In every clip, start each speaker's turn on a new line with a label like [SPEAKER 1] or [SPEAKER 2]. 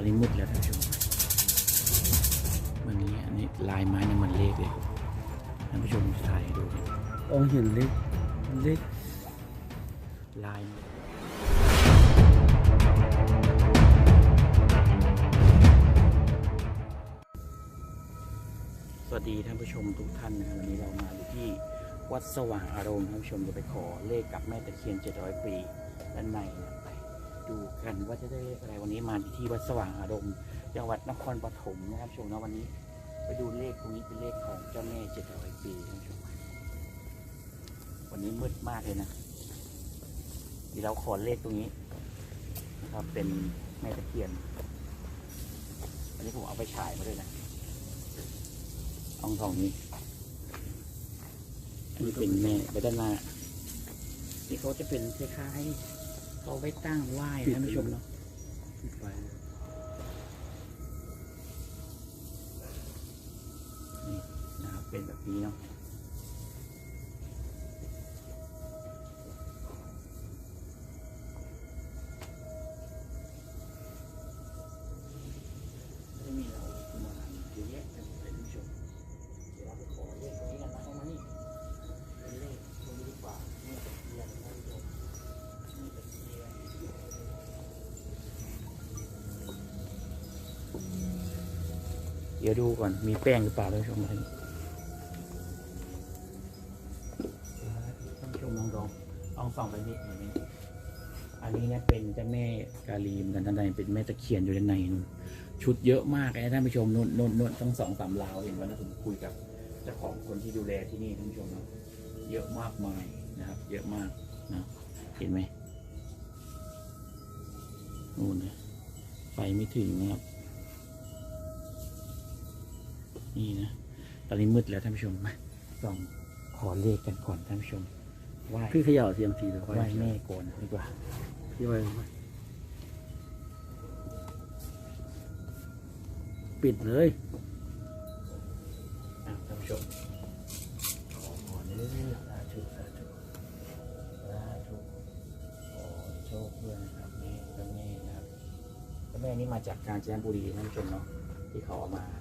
[SPEAKER 1] อนนี้มืดแล้วท่านผู้ชมวันนี้อันนี้ลายไม้เนี่ยเหมือนเลขเลยท่านผู้ชมถ่ายดู
[SPEAKER 2] มองเห็นเล็กเล็ก
[SPEAKER 1] ลายสวัสดีท่านผู้ชมทุกท่านนะวันนี้เรามาอยู่ที่วัดสว่างอารมณ์ท่านผู้ชมจะไปขอเลขกับแม่ตะเคียน 700 ปีด้านในนะ ดูกันว่าจะได้เลขอะไรวันนี้มาที่วัดสว่างอารมณ์จังหวัดนครปฐมนะครับชมนะวันนี้ ไปดูเลขตรงนี้เป็นเลขของเจ้าแม่700ปีท่านชมวันนี้มืดมากเลยนะเดี๋ยวเราขอเลขตรงนี้นะครับเป็นแม่ตะเคียนอันนี้ผมเอาไปฉายมาด้วยนะเองทองนี้อันนี้เป็นแม่ไปด้านหน้านี่เขาจะเป็นคล้ายๆ เขาไว้ตั้งไหว้นะท่านผู้ชมเนาะ
[SPEAKER 2] ปิดไฟ
[SPEAKER 1] นี่นะครับเป็นแบบนี้เนาะ ดี๋ยวดูก่อน มีแป้งหรือเปล่าท่านผู้ชมท่านท่านผู้ชมลองลองลองส่องไปนิดหน่อยไหมอันนี้เนี่ยเป็นเจ้าแม่กาลีมกันด้านในเป็นแม่ตะเคียนอยู่ด้านในนู่นชุดเยอะมากเลยนะท่านผู้ชมนุ่นนุ่นนุ่นต้องสองสามลาวเห็นวันนั้นผมคุยกับเจ้าของคนที่ดูแลที่นี่ท่านผู้ชมเนาะเยอะมากมายนะครับ เยอะมากนะเห็นไหมนู่นนะไปไม่ถึงนะครับ นี่นะตอนนี้มืดแล้วท่านผู้ชมมาลองขอเลขกันก่อนท่านผู้ชมไหว้
[SPEAKER 2] พี่เขย่าเสียงทีเดี๋ยว
[SPEAKER 1] ไหว้แม่ก่อนดีกว่า
[SPEAKER 2] พี่ไหว้ปิดเลย
[SPEAKER 1] อะท่านผู้ชมขอขอเรื่อยๆสาธุสาธุสาธุขอโชคด้วยนะครับแม่พระแม่นะครับพระแม่นี่มาจากกาญจนบุรีท่านผู้ชมเนาะที่เขาเอามาเนาะ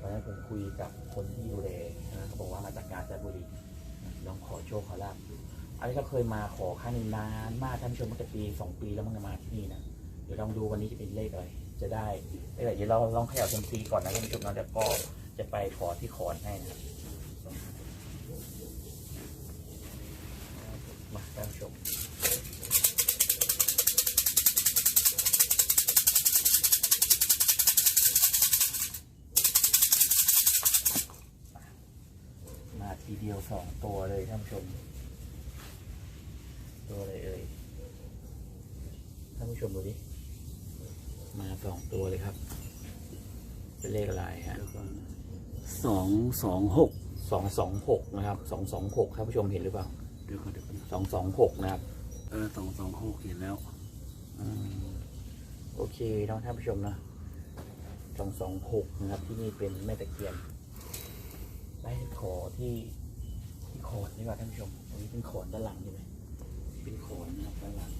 [SPEAKER 1] ตอนนั้นผมคุยกับคนที่ดูแลนะเขาบอกว่ามาจากกาญจนบุรีลองขอโชคขอลาบดูอันนี้ก็เคยมาขอครั้งหนึงนานมากท่านผู้ชมมันจะปีสองปีแล้วมันจะมาที่นี่นะเดี๋ยวลองดูวันนี้จะเป็นเลขอะไรจะได้เลขอะเดี๋ยวเราลองเขย่าเซมซีก่อนนะท่านผู้ชมเราจะก็จะไปขอที่ขอนให้นะ สองตัวเลยท่านผู้ชม ตัวอะไรเอ่ยท่านผู้ชมดูดิมาสองตัวเลยครับ เป็นเลขอะไรฮะ
[SPEAKER 2] เดี๋ยวก่อนสองสองหก
[SPEAKER 1] สองสองหกนะครับสองสองหกท่านผู้ชมเห็นหรือเปล่า
[SPEAKER 2] เดี๋ยวก่อนเดี๋ยวก่อน
[SPEAKER 1] สองสองหกนะครับ
[SPEAKER 2] เออสองสองหกเห็นแล้ว
[SPEAKER 1] อืมโอเคเนาะท่านผู้ชมนะสองสองหกนะครับที่นี่เป็นแม่ตะเคียนไปขอที่ที่ โขนดีกว่าท่านผู้ชม ตรงนี้เป็นโขนด้านหลังใช่ไหมเป็นโขนนะครับด้านหลัง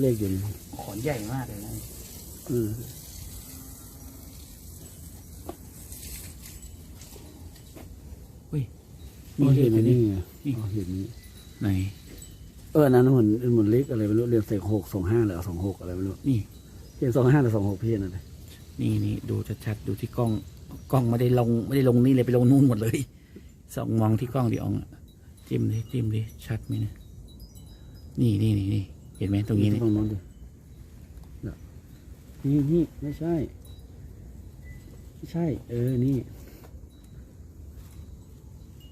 [SPEAKER 2] เลขอยู่นี่
[SPEAKER 1] โขนใหญ่มากเลยนะ
[SPEAKER 2] เออ
[SPEAKER 1] อุ้ย
[SPEAKER 2] นี่เห็นไหม
[SPEAKER 1] ลข
[SPEAKER 2] นี่
[SPEAKER 1] อยู่
[SPEAKER 2] ไง
[SPEAKER 1] นี่
[SPEAKER 2] อ๋อเห็นนี่
[SPEAKER 1] ไหน
[SPEAKER 2] เอออันนั้นเหมือนเหมือนเลขอะไรไม่รู้เรียงใส่หกสองห้าหรือสองหกอะไรไม่รู้
[SPEAKER 1] นี่
[SPEAKER 2] เรียงสองห้าหรือสองหกพี่นั่นเลย
[SPEAKER 1] นี่นี่ดูชัดๆดูที่กล้องกล้องไม่ได้ลงไม่ได้ลงนี่เลยไปลงนู่นหมดเลยส่องมองที่กล้องดิอองอะจิ้มดิจิ้มดิชัดไหมเนี่ยนี่นี่นี่นี่เห็นไหมตรงนี้นี่
[SPEAKER 2] ตรงโน้นดิเนี่ยนี่นี่ไม่ใช่ไม่ใช่ เออนี่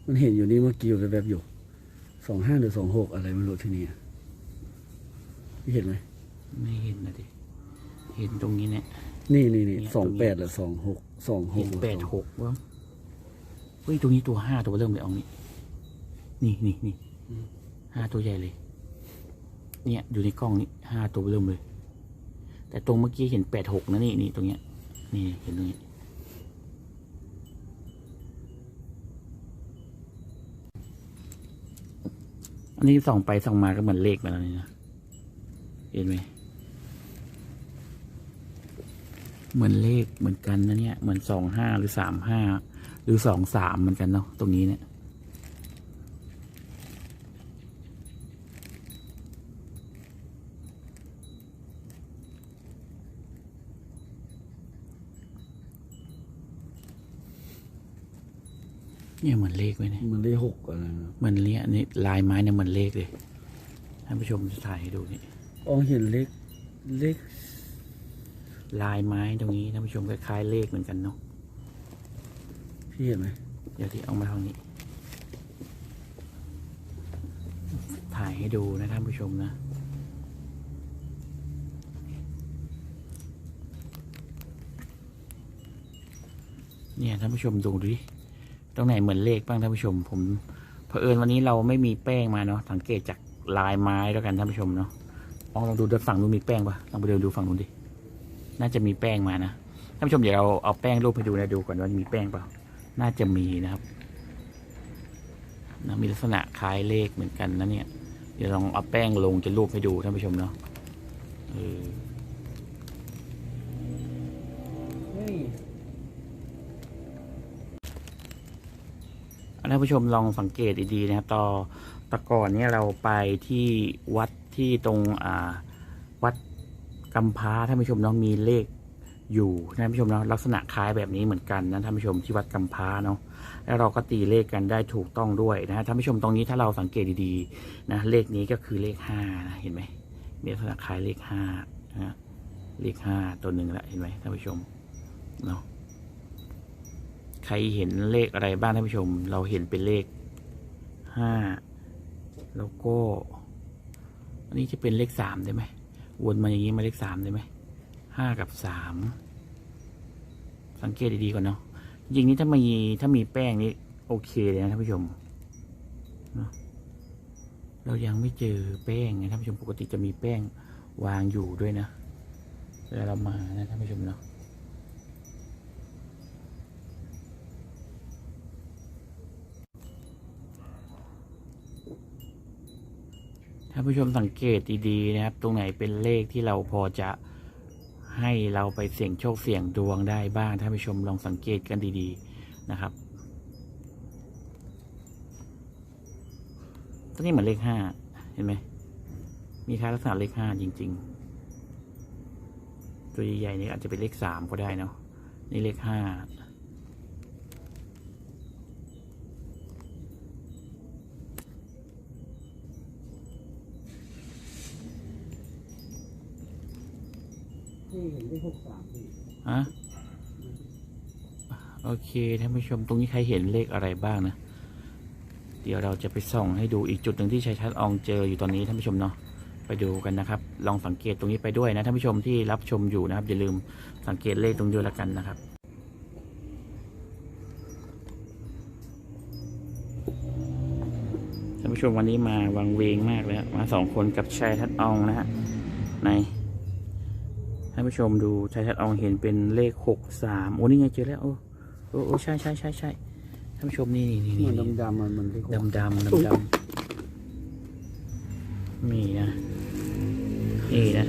[SPEAKER 2] มันเห็นอยู่นี่เมื่อกี้แบบแบบๆอยู่ สองห้าหรือสองหกอะไรไม่รู้ที่นี่อะพี่เห็นไหม
[SPEAKER 1] ไม่เห็นนะดิเห็นตรงนี้เนี่ย
[SPEAKER 2] นี่นี่นี่
[SPEAKER 1] เนี่ย
[SPEAKER 2] สอง
[SPEAKER 1] ตรงนี้
[SPEAKER 2] แปดหรือสองหกสองห
[SPEAKER 1] เห็
[SPEAKER 2] ก
[SPEAKER 1] นแปดหกวะเฮ้ยตรงนี้ตัวห้าตัวเริ่มเลยเอองนี่นี่นี่นี่ห้าตัวใหญ่เลย เนี่ยอยู่ในกล้องนี่ห้าตัวเริ่มเลย แต่ตรงเมื่อกี้เห็นแปดหกนะนี่นี่ตรงเนี้ย นี่เห็นตรงนี้ นี่ส่องไปส่องมาก็เหมือนเลขมาแล้วนี่นะเห็นไหมเหมือนเลขเหมือนกันนะเนี่ย เหมือนสองห้าหรือสามห้าหรือสองสามเหมือนกันเนาะตรงนี้เนี่ย เนี่ยเหมือนเลขเลยเนี่ย
[SPEAKER 2] มันได้หกอะไรนะ
[SPEAKER 1] เหมือนเลี้ยนี่ลายไม้เนี่ยเหมือนเลขเลยท่านผู้ชมจะถ่ายให้ดูนี่
[SPEAKER 2] อ๋อเห็นเลขเลข
[SPEAKER 1] ลายไม้ตรงนี้ท่านผู้ชมคล้ายๆเลขเหมือนกันเนาะ
[SPEAKER 2] พี่เห็นไหม
[SPEAKER 1] เดี๋ยวที่เอามาทางนี้ ถ่ายให้ดูนะท่านผู้ชมนะเนี่ยท่านผู้ชมดูดิ ตรงไหนเหมือนเลขบ้างท่านผู้ชม ผมเผอิญวันนี้เราไม่มีแป้งมาเนาะสังเกตจากลายไม้แล้วกันท่านผู้ชมเนาะลองลองดูด้านฝั่งนู้นมีแป้งปะลองไปเดินดูฝั่งนู้นดิน่าจะมีแป้งมานะท่านผู้ชมเดี๋ยวเราเอาแป้งรูปให้ดูนะดูก่อนว่ามีแป้งเปล่าน่าจะมีนะครับนะมีลักษณะคล้ายเลขเหมือนกันนะเนี่ย เดี๋ยวลองเอาแป้งลงจะรูปให้ดูท่านผู้ชมเนาะเออ
[SPEAKER 2] เฮ้ย
[SPEAKER 1] ท่านผู้ชมลองสังเกตดีๆนะครับ ต่อตะก่อนเนี่ยเราไปที่วัดที่ตรงวัดกำพร้าท่านผู้ชมเนาะมีเลขอยู่ท่านผู้ชมเนาะลักษณะคล้ายแบบนี้เหมือนกันนะท่านผู้ชมที่วัดกำพร้าเนาะแล้วเราก็ตีเลขกันได้ถูกต้องด้วยนะท่านผู้ชมตรงนี้ถ้าเราสังเกตดีๆนะเลขนี้ก็คือเลขห้านะเห็นไหมมีลักษณะคล้ายเลขห้านะฮะเลขห้าตัวหนึ่งละเห็นไหมท่านผู้ชมเนาะ ใครเห็นเลขอะไรบ้างท่านผู้ชม เราเห็นเป็นเลขห้าแล้วก็อันนี้จะเป็นเลขสามได้ไหมวนมาอย่างนี้มาเลขสามได้ไหมห้ากับสามสังเกตดีๆก่อนเนาะจริงนี่ถ้ามีถ้ามีแป้งนี่โอเคเลยนะท่านผู้ชมเรายังไม่เจอแป้งไงท่านผู้ชมปกติจะมีแป้งวางอยู่ด้วยนะเวลาเรามานะท่านผู้ชมเนาะ ท่านผู้ชมสังเกตดีๆนะครับ ตรงไหนเป็นเลขที่เราพอจะให้เราไปเสี่ยงโชคเสี่ยงดวงได้บ้างท่านผู้ชมลองสังเกตกันดีๆนะครับตัวนี้เหมือนเลขห้าเห็นไหมมีค่าลักษณะเลขห้าจริง ๆ ตัวใหญ่ๆนี่อาจจะเป็นเลขสามก็ได้เนาะนี่เลขห้า
[SPEAKER 2] เห็นเลขหกสามพี่
[SPEAKER 1] ฮะโอเคท่านผู้ชมตรงนี้ใครเห็นเลขอะไรบ้างนะ เดี๋ยวเราจะไปส่องให้ดูอีกจุดหนึ่งที่ชัยชัดอองเจออยู่ตอนนี้ท่านผู้ชมเนาะไปดูกันนะครับ ลองสังเกตตรงนี้ไปด้วยนะท่านผู้ชมที่รับชมอยู่นะครับอย่าลืมสังเกตเลขตรงนี้ละกันนะครับท่านผู้ชมวันนี้มาวังเวงมากเลยมาสองคนกับชายทัดอองนะฮะใน ท่านผู้ชมดูชายชัดอองเห็นเป็นเลขหกสามโอ้นี่ไงเจอแล้วโอ้โอ้โอ้ใช่ใช่ใช่ใช่ท่านผู้ชมนี่นี่นี่
[SPEAKER 2] มัน
[SPEAKER 1] นี่
[SPEAKER 2] ดำดำๆมันมันเลขหก
[SPEAKER 1] ดำดำดำดำนี่นะนี่นะ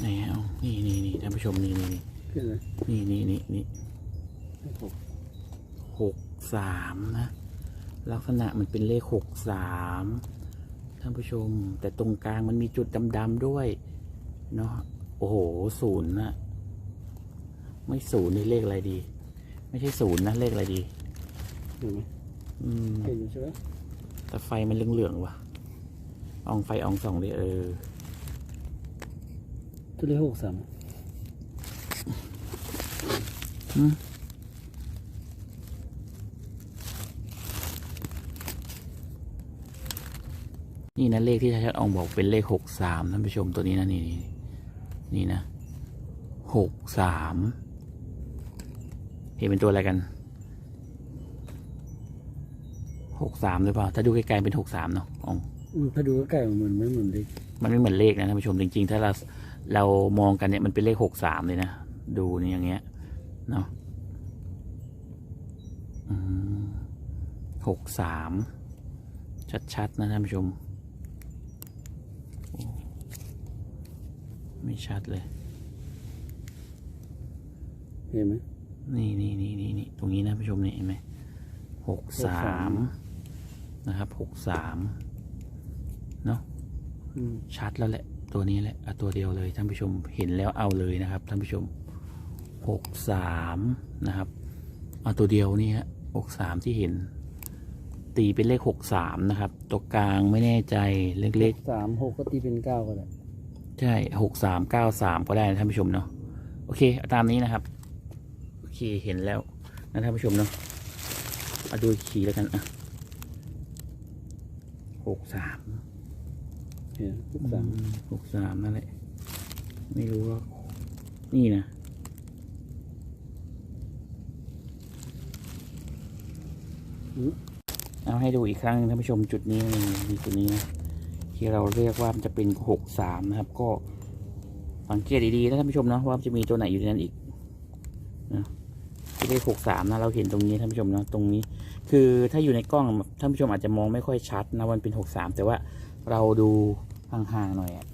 [SPEAKER 1] ไหนเอานี่นี่นี่ท่านผู้ชมนี่นี่
[SPEAKER 2] เห็นไหม
[SPEAKER 1] นี่นี่นี่นี่
[SPEAKER 2] เลขหก
[SPEAKER 1] หกสามนะ ลักษณะมันเป็นเลขหกสามท่านผู้ชม แต่ตรงกลางมันมีจุดดำๆด้วย เนาะโอ้โหศูนย์นะไม่ศูนย์นี่เลขอะไรดี ไม่ใช่ศูนย์นะเลขอะไรดี
[SPEAKER 2] เห็นไหม
[SPEAKER 1] อืม
[SPEAKER 2] เห็นอยู่ใช่ไหม
[SPEAKER 1] แต่ไฟมันเหลืองๆว่ะอองไฟอองส่องเลยเออ
[SPEAKER 2] ตัวเลขหกสาม
[SPEAKER 1] นี่นะเลขที่ชัดๆอองบอกเป็นเลขหกสามท่านผู้ชมตัวนี้นะนี่นี่นี่นะหกสามเห็นเป็นตัวอะไรกันหกสามหรือเปล่า ถ้าดูไกลๆเป็นหกสามเนาะอ๋อ
[SPEAKER 2] อืมถ้าดูใกล้ๆมันไม่เหมือนเลข
[SPEAKER 1] มันไม่เหมือนเลขนะท่านผู้ชมจริง ๆ ถ้าเราเรามองกันเนี่ยมันเป็นเลขหกสามเลยนะดูนี่อย่างเงี้ยเนาะหกสามชัด ๆ นะท่านผู้ชมโอ้ ไม่ชัดเลย
[SPEAKER 2] เห็นไหม
[SPEAKER 1] นี่นี่นี่นี่นี่ตรงนี้นะผู้ชมนี่เห็นไหมหกสามนะครับหกสามเนาะ
[SPEAKER 2] อืม
[SPEAKER 1] ชัดแล้วแหละ ตัวนี้แหละเอาตัวเดียวเลยท่านผู้ชมเห็นแล้วเอาเลยนะครับท่านผู้ชมหกสามนะครับเอาตัวเดียวนี่ฮะหกสามที่เห็น ตีเป็นเลขหกสามนะครับ ตัวกลางไม่แน่ใจเล็ก
[SPEAKER 2] สามหกก็ตีเป็นเก้าก็ได้
[SPEAKER 1] ๆ ใช่หกสามเก้าสามก็ได้นะท่านผู้ชมเนาะโอเคเอาตามนี้นะครับ โอเคเห็นแล้วนะท่านผู้ชมเนาะมาดูอีกทีแล้วกันอะหกสาม
[SPEAKER 2] เห็นทุกสาม
[SPEAKER 1] หกสามนั่นแหละ ไม่รู้ว่า นี่นะ
[SPEAKER 2] อืม
[SPEAKER 1] เอาให้ดูอีกครั้งหนึ่งท่านผู้ชมจุดนี้นี่นี่จุดนี้นะ ที่เราเรียกว่ามันจะเป็นหกสามนะครับ ก็สังเกตดีๆนะท่านผู้ชมนะว่ามันจะมีตัวไหนอยู่ในนั้นอีกนะที่เลขหกสามนะเราเห็นตรงนี้ท่านผู้ชมนะตรงนี้ คือถ้าอยู่ในกล้องท่านผู้ชมอาจจะมองไม่ค่อยชัดนะว่ามันเป็นหกสามแต่ว่าเราดูห่างๆหน่อยอะ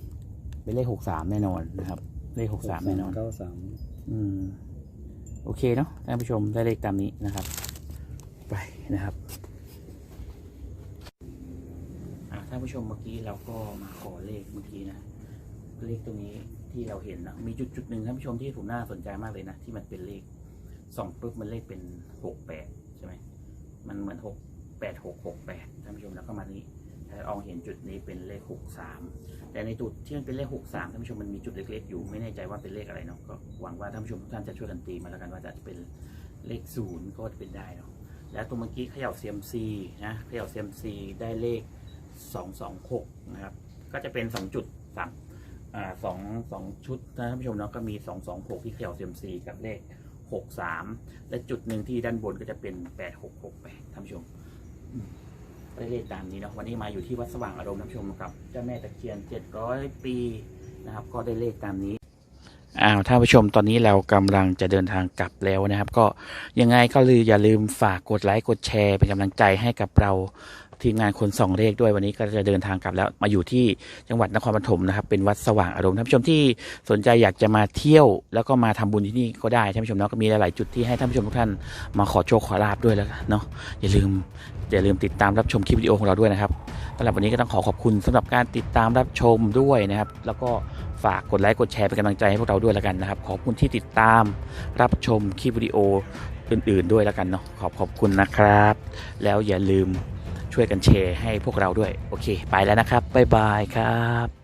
[SPEAKER 1] เป็นเลขหกสามแน่นอนนะครับ เลขหกสามแน่นอน
[SPEAKER 2] เก้าสาม
[SPEAKER 1] อืมโอเคเนาะท่านผู้ชมได้เลขตามนี้นะครับ ไปนะครับอะ ท่านผู้ชมเมื่อกี้เราก็มาขอเลขเมื่อกี้นะเลขตรงนี้ที่เราเห็นนะมีจุดจุดหนึ่งท่านผู้ชมที่ผมน่าสนใจมากเลยนะที่มันเป็นเลขสองปุ๊บมันเลขเป็นหกแปดใช่ไหมมันเหมือนหกแปดหกหกแปดท่านผู้ชมแล้วก็มานี้ถ้าอองเห็นจุดนี้เป็นเลขหกสามแต่ในจุดที่มันเป็นเลข6 3ท่านผู้ชมมันมีจุดเล็กๆอยู่ไม่แน่ใจว่าเป็นเลขอะไรเนาะก็หวังว่าท่านผู้ชมทุกท่านจะช่วยกันตีมาแล้วกันว่าจะเป็นเลขศูนย์ก็เป็นได้เนาะแล้วตรงเมื่อกี้เขย่า CMC นะเขย่า CMC ได้เลข 226 นะครับ ก็จะเป็น 2 จุดสามอ่าสองสองชุดนะท่านผู้ชมเนาะก็มี 226 ที่เขย่า CMC กับเลข 63 และจุดหนึ่งที่ด้านบนก็จะเป็น 8668ท่านผู้ชมได้เลขตามนี้เนาะวันนี้มาอยู่ที่วัดสว่างอารมณ์ท่านผู้ชมกับเจ้าแม่ตะเคียน 700 ปีนะครับ ก็ได้เลขตามนี้อ้าวท่านผู้ชมตอนนี้เรากำลังจะเดินทางกลับแล้วนะครับ ก็ยังไงก็ลืออย่าลืมฝากกดไลค์กดแชร์เป็นกำลังใจให้กับเรา ทีมงานคนส่องเลขด้วยวันนี้ก็จะเดินทางกลับแล้วมาอยู่ที่จังหวัดนครปฐมนะครับ เป็นวัดสว่างอารมณ์ท่านผู้ชมที่สนใจอยากจะมาเที่ยว แล้วก็มาทำบุญที่นี่ก็ได้ท่านผู้ชมเนาะก็มีหลาย ๆ จุดที่ให้ท่านผู้ชมทุกท่านมาขอโชคขอลาบด้วยแล้วเนาะอย่าลืมอย่าลืมติดตามรับชมคลิปวิดีโอของเราด้วยนะครับสำหรับวันนี้ก็ต้องขอขอบคุณสำหรับการติดตามรับชมด้วยนะครับ แล้วก็ฝากกดไลค์กดแชร์เป็นกำลังใจให้พวกเราด้วยแล้วกันนะครับ ขอบคุณที่ติดตามรับชมคลิปวิดีโออื่น ๆ ด้วยแล้วกันเนาะขอบขอบคุณนะครับ แล้วอย่าลืม ช่วยกันแชร์ให้พวกเราด้วย โอเค ไปแล้วนะครับ บ๊ายบายครับ